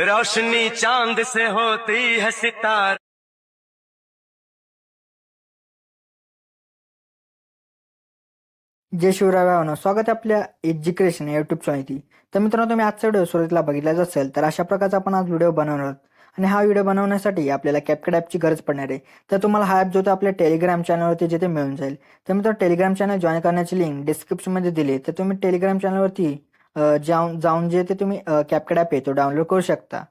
रोशनी चांद से होती है सितार। जय शिवराय भावना स्वागत आहे आपल्या एज्युकेशन या युट्यूब चॅनलची तर मित्रांनो तुम्ही आजचा व्हिडिओ सुरुवातीला बघितलाच असेल तर अशा प्रकारचा आपण आज व्हिडिओ बनवणार आहोत. आणि हा व्हिडिओ बनवण्यासाठी आपल्याला कॅपकट ॲपची गरज पडणार आहे. तर तुम्हाला हा ॲप जो तो आपल्या टेलिग्राम चॅनलवरती जिथे मिळून जाईल. तर मित्रांनो टेलिग्राम चॅनल जॉईन करण्याची लिंक डिस्क्रिप्शनमध्ये दिली तर तुम्ही टेलिग्राम चॅनलवरती जाऊन जाऊन जे ते तुम्ही कॅपकट ॲप आहे तो डाउनलोड करू शकता.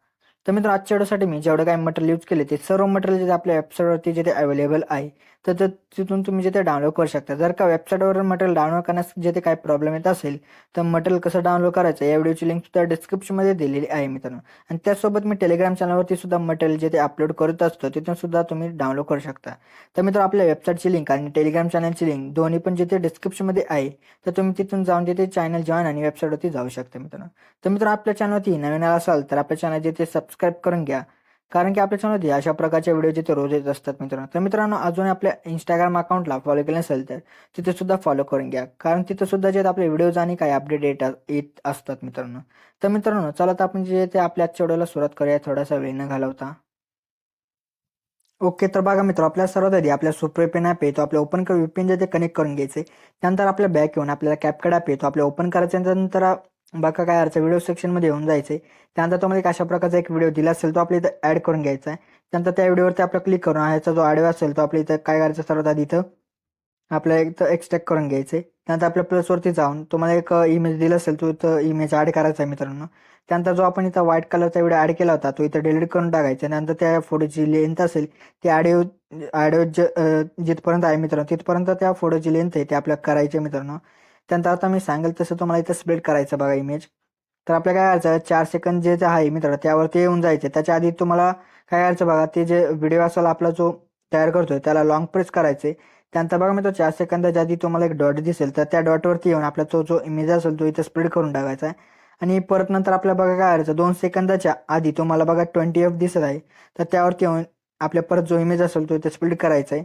तर मित्र आजच्या व्हिडिओसाठी मी जेवढं काही मटेरियल यूज केले ते सर्व मटेरियल जे आपल्या वेबसाईटवरती जिथे अवेलेबल आहे तर ते तिथून तुम्ही जिथे डाउनलोड करू शकता. जर का वेबसाईटवर मटेरियल डाउनलोड करण्यास जिथे काही प्रॉब्लेम येत असेल तर मटेरियल कसं डाउनलोड करायचं या व्हिडिओची लिंक सुद्धा डिस्क्रिप्शनमध्ये दिलेली आहे मित्रांनो. आणि त्यासोबत मी टेलिग्राम चॅनलवरती सुद्धा मटेरियल जिथे अपलोड करत असतो तिथून सुद्धा तुम्ही डाउनलोड करू शकता. तर मित्र आपल्या वेबसाईटची लिंक आणि टेलिग्राम चॅनलची लिंक दोन्ही पण जिथे डिस्क्रिप्शनमध्ये आहे तर तुम्ही तिथून जाऊन तिथे चॅनल जॉईन आणि वेबसाईटवरती जाऊ शकता मित्रांनो. तर मित्र आपल्या चॅनलवरती नवीन आला असाल तर आपल्या चॅनल जिथे सबस्क्राईब करून घ्या. कारण की आपल्या चॅनलवरती अशा प्रकारच्या व्हिडिओ जिथे रोज येत असतात मित्रांनो. तर मित्रांनो अजून आपल्या इंस्टाग्राम अकाउंटला फॉलो केलं नसेल तर तिथे सुद्धा फॉलो करून घ्या. कारण तिथे सुद्धा जे आपले व्हिडिओज आणि काही अपडेट येत येत असतात मित्रांनो. तर मित्रांनो चला तर आपण जे ते आपल्या आजच्या व्हिडिओला सुरुवात करूया. थोडासा वेळ न घालवता. ओके तर बघा मित्र आपल्या सर्वात आधी आपल्या सुप्रे पेन ॲप येतो तो आपल्या ओपन कर व्हीपीएन जे ते कनेक्ट करून घ्यायचे. त्यानंतर आपल्या बॅक येऊन आपल्याला कॅपकड ॲप येतो तो आपल्या ओपन करायचं नंतर बघा काय अर्थ व्हिडिओ सेक्शनमध्ये येऊन आहे त्यानंतर तुम्हाला एक अशा प्रकारचा एक व्हिडिओ दिला असेल तो आपल्या इथं ॲड करून घ्यायचा आहे. त्यानंतर त्या व्हिडिओवरती आपलं क्लिक करून ह्याचा जो आडवा असेल तो आपल्या इथं काय करायचं सर्वात आधी इथं आपल्याला इथं एक्स्ट्रॅक्ट करून घ्यायचे त्यानंतर आपल्या प्लसवरती जाऊन तुम्हाला एक इमेज दिला असेल तो इथं इमेज ॲड करायचा आहे मित्रांनो. त्यानंतर जो आपण इथं व्हाईट कलरचा व्हिडिओ ॲड केला होता तो इथं डिलीट करून टाकायचा त्यानंतर त्या फोटोची लेंथ असेल ती ॲडिओ ॲडिओ ज जिथपर्यंत आहे मित्रांनो तिथपर्यंत त्या फोटोची लेंथ आहे ते आपल्याला करायची मित्रांनो. त्यानंतर आता मी सांगेल तसं तुम्हाला इथं स्प्लिट करायचं बघा इमेज तर आपल्या काय करायचं चार सेकंद जे आहे मित्र त्यावरती येऊन जायचे. त्याच्या आधी तुम्हाला काय करायचं बघा? ते जे व्हिडिओ असेल आपला जो तयार करतोय त्याला लॉंग प्रेस करायचे त्यानंतर बघा मित्र चार सेकंदाच्या आधी तुम्हाला एक डॉट दिसेल तर त्या डॉटवरती येऊन आपला तो जो इमेज असेल तो इथं स्प्लिट करून टाकायचा आहे. आणि परत नंतर आपल्या बघा काय करायचं दोन सेकंदाच्या आधी तुम्हाला बघा ट्वेंटी एफ दिसत आहे. तर त्यावरती येऊन आपल्या परत जो इमेज असेल तो इथे स्प्लिट करायचा आहे.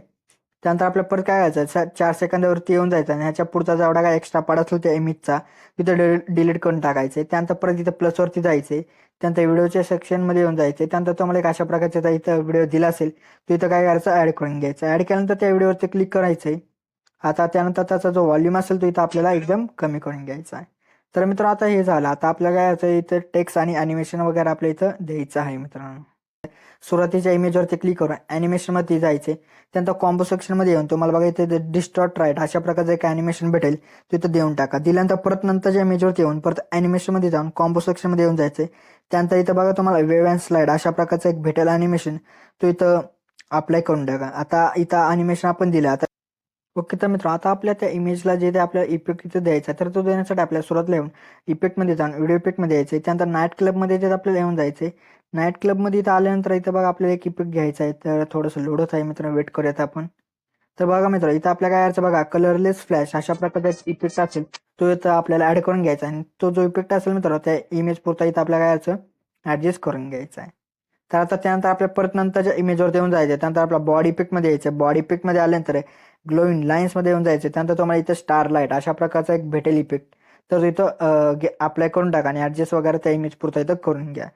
त्यानंतर आपल्या परत काय करायचं चार सेकंदावरती येऊन जायचं आणि ह्याच्या पुढचा जेवढा काय एक्स्ट्रा पार्ट असेल त्या इमेजचा तिथं डिलीट करून टाकायचे. त्यानंतर परत इथं प्लसवरती जायचे. त्यानंतर व्हिडिओच्या सेक्शनमध्ये येऊन जायचे. त्यानंतर तुम्हाला एक अशा प्रकारचा इथं व्हिडिओ दिला असेल तो इथं काय करायचं? ॲड करून घ्यायचा. ॲड केल्यानंतर त्या व्हिडिओवरती क्लिक करायचं. आता त्यानंतर त्याचा जो व्हॉल्यूम असेल तो इथं आपल्याला एकदम कमी करून घ्यायचा आहे. तर मित्र आता हे झालं. आता आपल्याला काय इथं टेक्स्ट आणि ॲनिमेशन वगैरे आपल्या इथं द्यायचं आहे मित्रांनो. सुरुवातीच्या इमेजवरती क्लिक करून ॲनिमेशनमध्ये जायचे. त्यानंतर कॉम्बो सेक्शनमध्ये येऊन तुम्हाला बघा इथे डिस्टॉर्ट राईट अशा प्रकारचं एक ॲनिमेशन भेटेल. तिथं इथं देऊन टाका. दिल्यानंतर परत नंतरच्या इमेजवरती येऊन परत ॲनिमेशनमध्ये जाऊन कॉम्बो सेक्शनमध्ये येऊन जायचे. त्यानंतर इथं बघा तुम्हाला वेव अँड स्लाईड अशा प्रकारचं एक भेटेल ॲनिमेशन तो इथं अप्लाय करून टाका. आता इथं ॲनिमेशन आपण दिलं. आता ओके तर मित्र आता आपल्या त्या इमेजला जे ते आपल्या इफेक्ट इथे द्यायचा तर तो देण्यासाठी आपल्याला सुरुवातला येऊन इफेक्टमध्ये जाऊन व्हिडिओ इफेक्टमध्ये यायचे. त्यानंतर नाईट क्लबमध्ये जे आपल्याला येऊन जायचे. नाईट क्लबमध्ये इथं आल्यानंतर इथं बघा आपल्याला एक इपिक घ्यायचा आहे. तर थोडंसं लोडच आहे मित्र वेट करूयात आपण. तर बघा मित्र इथं आपल्या काय यायचं बघा कलरलेस फ्लॅश अशा प्रकारचा इफेक्ट असेल तो इथं आपल्याला ऍड करून घ्यायचा आणि तो जो इफेक्ट असेल मित्र त्या इमेज पुरता इथं आपल्या काय यायचं ऍडजस्ट करून घ्यायचा आहे. तर आता त्यानंतर आपल्या परत नंतरच्या इमेजवर येऊन जायचं त्यानंतर आपला बॉडी पिकमध्ये यायचं बॉडी पिकमध्ये आल्यानंतर ग्लोईंग लाईन्समध्ये येऊन जायचं त्यानंतर तुम्हाला इथं स्टार लाइट अशा प्रकारचा एक भेटेल इफेक्ट तर इथं अप्लाय करून टाका आणि ऍडजस्ट वगैरे त्या इमेज पुरता इथं करून घ्या.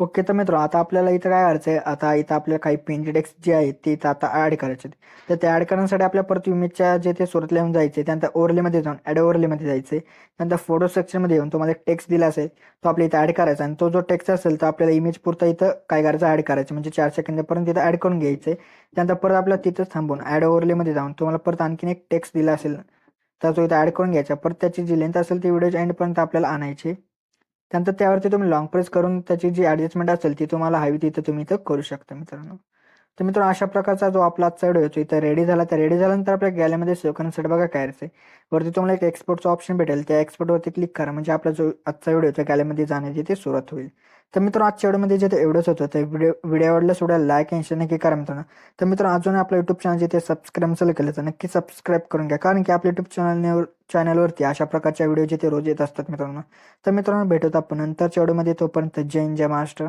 ओके तर मित्र आता आपल्याला इथं काय करायचं आहे आता इथं आपल्या काही पेंटेड जे आहेत ते इथं आता ऍड करायचे आहेत. तर ते ऍड करण्यासाठी आपल्या परत इमेजच्या जे ते सुरतला येऊन जायचे त्यानंतर ओव्हरलेमध्ये जाऊन ॲड ओव्हरलेमध्ये जायचे त्यानंतर फोटो सेक्शनमध्ये येऊन तुम्हाला एक टेक्स्ट दिला असेल तो आपल्या इथं ऍड करायचा. आणि तो जो टेक्स्ट असेल तर आपल्याला इमेज पुरता इथं काय करायचं? ऍड करायचं. म्हणजे चार सेकंदापर्यंत तिथं ऍड करून घ्यायचे त्यानंतर परत आपल्याला तिथंच थांबून ॲड ओव्हरलेमध्ये जाऊन तुम्हाला परत आणखीन एक टेक्स्ट दिला असेल तर तो इथं ऍड करून घ्यायचा. परत त्याची जी लेंथ असेल ती व्हिडिओच्या एंडपर्यंत आपल्याला आणायची. त्यानंतर त्यावरती तुम्ही लॉंग प्रेस करून त्याची जी ॲडजस्टमेंट असेल ती तुम्हाला हवी तिथं तुम्ही इथं करू शकता मित्रांनो. तर मित्रांनो अशा प्रकारचा जो आपला आजचा व्हिडिओ आहे इथं रेडी झाला. तर रेडी झाल्यानंतर आपल्या गॅलरीमध्ये सेकंड सेट बघा काय आहे वरती तुम्हाला एक एक्सपोर्टचा ऑप्शन भेटेल. त्या एक्सपोर्टवरती क्लिक करा. म्हणजे आपला जो आजचा व्हिडिओ त्या गॅलरीमध्ये जाण्याची ते सुरुवात होईल. तर मित्रांनो आजच्या व्हिडिओमध्ये जे एवढंच होतं. तर व्हिडिओ व्हिडिओ सुद्धा सोडा लाईक आणि शेअर नक्की करा मित्रांनो. तर मित्रांनो अजून आपलं युट्यूब चॅनल जे ते सबस्क्राईब नसेल केलं तर नक्की सबस्क्राईब करून घ्या. कारण की आपल्या युट्यूब चॅनलवर चॅनलवरती अशा प्रकारच्या व्हिडिओ जे ते रोज येत असतात मित्रांनो. तर मित्रांनो भेटत आपण नंतरच्या व्हिडिओमध्ये. तोपर्यंत जय हिंद, जय महाराष्ट्र.